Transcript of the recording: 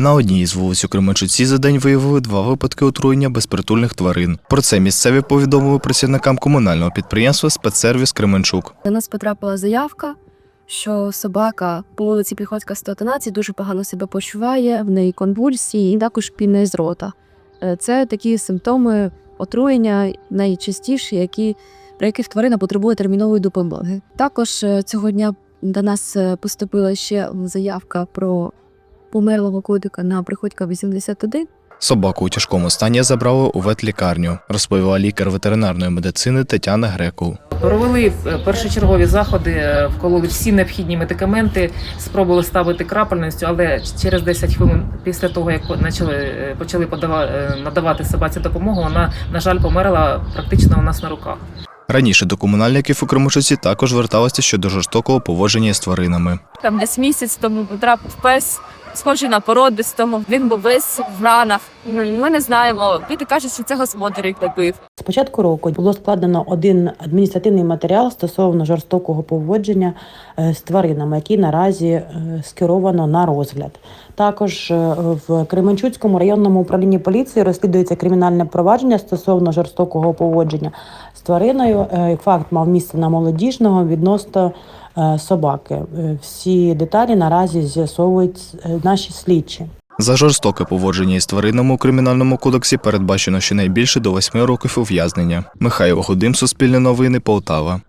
На одній із вулиць у Кременчуці за день виявили два випадки отруєння безпритульних тварин. Про це місцеві повідомили працівникам комунального підприємства Спецсервіс Кременчук. До нас потрапила заявка, що собака по вулиці Піхотська 111 дуже погано себе почуває, в неї конвульсії і також піне з рота. Е, Це такі симптоми отруєння найчастіші, які, при яких тварина потребує термінової допомоги. Також е, цього дня до нас е, поступила ще заявка про померлого котика на Приходька 81. Собаку у тяжкому стані забрали у ветлікарню, розповіла лікар ветеринарної медицини Тетяна Грекул. Провели е, першочергові заходи, е, вкололи всі необхідні медикаменти, спробували ставити крапельницю, але через 10 хвилин після того, як почали, е, почали надавати собаці допомогу, вона, на жаль, померла практично у нас на руках. Раніше до комунальників у Кременчуці також зверталися щодо жорстокого поводження з тваринами. Там десь місяць тому потрапив пес, схожий на породистому. Він був весь в ранах. Ми не знаємо. Діти кажуть, що це господар їх добив. З початку року було складено один адміністративний матеріал стосовно жорстокого поводження е, з тваринами, який наразі е, скеровано на розгляд. Також е, в Кременчуцькому районному управлінні поліції розслідується кримінальне провадження стосовно жорстокого поводження з твариною. Факт мав місце на молодіжного відносно собаки. Е, Всі деталі наразі з'ясовують е, наші слідчі. За жорстоке поводження із тваринами у кримінальному кодексі передбачено щонайбільше до восьми років ув'язнення. Михайло Годим, Суспільне новини, Полтава.